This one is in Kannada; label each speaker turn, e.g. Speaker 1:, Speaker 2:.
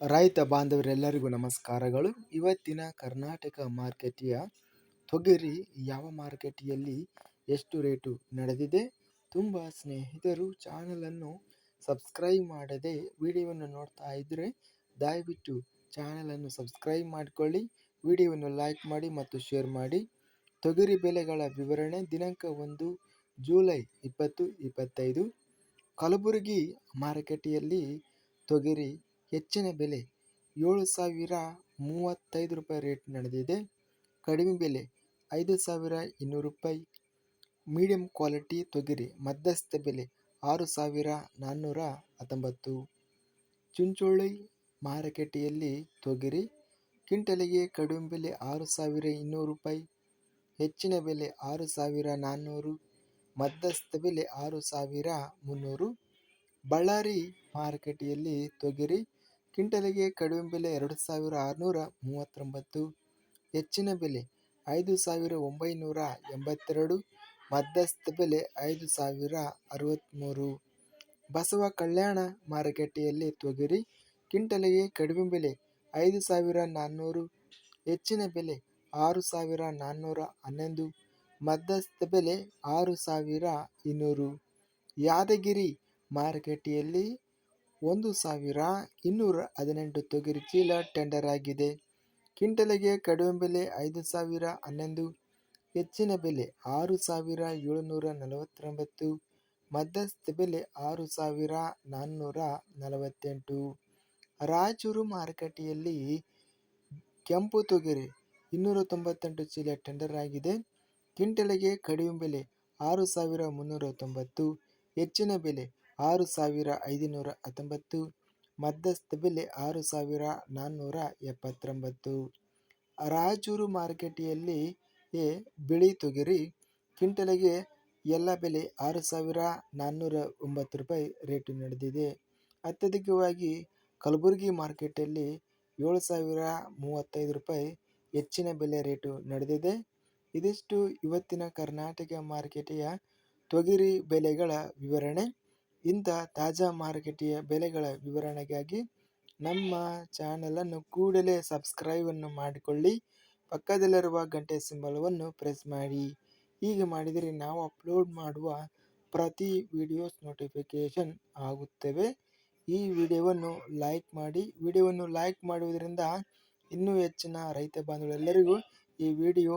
Speaker 1: ರೈತ ಬಾಂಧವರೆಲ್ಲರಿಗೂ ನಮಸ್ಕಾರಗಳು. ಇವತ್ತಿನ ಕರ್ನಾಟಕ ಮಾರ್ಕೆಟಿಯ ತೊಗರಿ ಯಾವ ಮಾರುಕಟ್ಟೆಯಲ್ಲಿ ಎಷ್ಟು ರೇಟು ನಡೆದಿದೆ? ತುಂಬ ಸ್ನೇಹಿತರು ಚಾನಲನ್ನು ಸಬ್ಸ್ಕ್ರೈಬ್ ಮಾಡದೆ ವಿಡಿಯೋವನ್ನು ನೋಡ್ತಾ ಇದ್ದರೆ ದಯವಿಟ್ಟು ಚಾನಲನ್ನು ಸಬ್ಸ್ಕ್ರೈಬ್ ಮಾಡಿಕೊಳ್ಳಿ, ವಿಡಿಯೋವನ್ನು ಲೈಕ್ ಮಾಡಿ ಮತ್ತು ಶೇರ್ ಮಾಡಿ. ತೊಗರಿ ಬೆಲೆಗಳ ವಿವರಣೆ ದಿನಾಂಕ ಒಂದು ಜೂಲೈ ಇಪ್ಪತ್ತು, ಇಪ್ಪತ್ತೈದು. ಕಲಬುರಗಿ ಮಾರುಕಟ್ಟೆಯಲ್ಲಿ ತೊಗರಿ ಹೆಚ್ಚಿನ ಬೆಲೆ ಏಳು ಸಾವಿರ ಮೂವತ್ತೈದು ರೂಪಾಯಿ ರೇಟ್ ನಡೆದಿದೆ. ಕಡಿಮೆ ಬೆಲೆ ಐದು ಸಾವಿರ ಇನ್ನೂರು ರೂಪಾಯಿ. ಮೀಡಿಯಂ ಕ್ವಾಲಿಟಿ ತೊಗರಿ ಮಧ್ಯಸ್ಥ ಬೆಲೆ ಆರು ಸಾವಿರ ನಾನ್ನೂರ ಹತ್ತೊಂಬತ್ತು. ಚುಂಚೋಳಿ ಮಾರುಕಟ್ಟೆಯಲ್ಲಿ ತೊಗರಿ ಕ್ವಿಂಟಲಿಗೆ ಕಡಿಮೆ ಬೆಲೆ ಆರು ಸಾವಿರ ಇನ್ನೂರು ರೂಪಾಯಿ. ಹೆಚ್ಚಿನ ಬೆಲೆ ಆರು ಸಾವಿರ ನಾನ್ನೂರು. ಮಧ್ಯಸ್ಥ ಬೆಲೆ ಆರು ಸಾವಿರ ಮುನ್ನೂರು. ಬಳ್ಳಾರಿ ಮಾರುಕಟ್ಟೆಯಲ್ಲಿ ತೊಗರಿ ಕ್ವಿಂಟಲಿಗೆ ಕಡಿಮೆ ಬೆಲೆ ಎರಡು ಸಾವಿರ ಆರುನೂರ ಮೂವತ್ತೊಂಬತ್ತು. ಹೆಚ್ಚಿನ ಬೆಲೆ ಐದು ಸಾವಿರ ಒಂಬೈನೂರ ಎಂಬತ್ತೆರಡು. ಮಧ್ಯಸ್ಥ ಬೆಲೆ ಐದು ಸಾವಿರ ಅರವತ್ತ್ಮೂರು ಬಸವ ಕಲ್ಯಾಣ ಮಾರುಕಟ್ಟೆಯಲ್ಲಿ ತೊಗರಿ ಕ್ವಿಂಟಲಿಗೆ ಕಡಿಮೆ ಬೆಲೆ ಐದು ಸಾವಿರ ನಾನ್ನೂರು. ಹೆಚ್ಚಿನ ಬೆಲೆ ಆರು ಸಾವಿರ ನಾನ್ನೂರ ಹನ್ನೊಂದು. ಮಧ್ಯಸ್ಥ ಬೆಲೆ ಆರು ಸಾವಿರ ಇನ್ನೂರು. ಯಾದಗಿರಿ ಮಾರುಕಟ್ಟೆಯಲ್ಲಿ ಒಂದು ಸಾವಿರ ಇನ್ನೂರ ಹದಿನೆಂಟು ತೊಗರಿ ಚೀಲ ಟೆಂಡರ್ ಆಗಿದೆ. ಕ್ವಿಂಟಲಿಗೆ ಕಡಿಮೆ ಬೆಲೆ ಐದು ಸಾವಿರ ಹನ್ನೊಂದು, ಹೆಚ್ಚಿನ ಬೆಲೆ ಆರು ಸಾವಿರ ಏಳುನೂರ ನಲವತ್ತೊಂಬತ್ತು, ಮಧ್ಯಸ್ಥ ಬೆಲೆ ಆರು ಸಾವಿರ ನಾನ್ನೂರ ನಲವತ್ತೆಂಟು. ರಾಯಚೂರು ಮಾರುಕಟ್ಟೆಯಲ್ಲಿ ಕೆಂಪು ತೊಗರಿ ಇನ್ನೂರ ತೊಂಬತ್ತೆಂಟು ಚೀಲ ಟೆಂಡರ್ ಆಗಿದೆ. ಕ್ವಿಂಟಲಿಗೆ ಕಡಿಮೆ ಬೆಲೆ ಆರು ಸಾವಿರ ಮುನ್ನೂರ ತೊಂಬತ್ತು, ಹೆಚ್ಚಿನ ಬೆಲೆ ಆರು ಸಾವಿರ ಐದುನೂರ ಹತ್ತೊಂಬತ್ತು, ಮಧ್ಯಸ್ಥ ಬೆಲೆ ಆರು ಸಾವಿರ ನಾನ್ನೂರ ಎಪ್ಪತ್ತೊಂಬತ್ತು. ರಾಯಚೂರು ಮಾರುಕಟ್ಟೆಯಲ್ಲಿ ಬಿಳಿ ತೊಗರಿ, ಕ್ವಿಂಟಲಿಗೆ ಎಲ್ಲ ಬೆಲೆ ಆರು ಸಾವಿರ ನಾನ್ನೂರ ಒಂಬತ್ತು ರೂಪಾಯಿ ರೇಟು ನಡೆದಿದೆ. ಅತ್ಯಧಿಕವಾಗಿ ಕಲಬುರಗಿ ಮಾರ್ಕೆಟಲ್ಲಿ ಏಳು ಸಾವಿರ ಮೂವತ್ತೈದು ರೂಪಾಯಿ ಹೆಚ್ಚಿನ ಬೆಲೆ ರೇಟು ನಡೆದಿದೆ. ಇದಿಷ್ಟು ಇವತ್ತಿನ ಕರ್ನಾಟಕ ಮಾರುಕಟ್ಟೆಯ ತೊಗರಿ ಬೆಲೆಗಳ ವಿವರಣೆ. ಇಂಥ ತಾಜಾ ಮಾರುಕಟ್ಟೆಯ ಬೆಲೆಗಳ ವಿವರಣೆಗಾಗಿ ನಮ್ಮ ಚಾನಲನ್ನು ಕೂಡಲೇ ಸಬ್ಸ್ಕ್ರೈಬನ್ನು ಮಾಡಿಕೊಳ್ಳಿ. ಪಕ್ಕದಲ್ಲಿರುವ ಗಂಟೆ ಸಿಂಬಲವನ್ನು ಪ್ರೆಸ್ ಮಾಡಿ. ಹೀಗೆ ಮಾಡಿದರೆ ನಾವು ಅಪ್ಲೋಡ್ ಮಾಡುವ ಪ್ರತಿ ವಿಡಿಯೋಸ್ ನೋಟಿಫಿಕೇಷನ್ ಆಗುತ್ತವೆ. ಈ ವಿಡಿಯೋವನ್ನು ಲೈಕ್ ಮಾಡಿ. ವಿಡಿಯೋವನ್ನು ಲೈಕ್ ಮಾಡುವುದರಿಂದ ಇನ್ನೂ ಹೆಚ್ಚಿನ ರೈತ ಬಾಂಧವರೆಲ್ಲರಿಗೂ ಈ ವಿಡಿಯೋ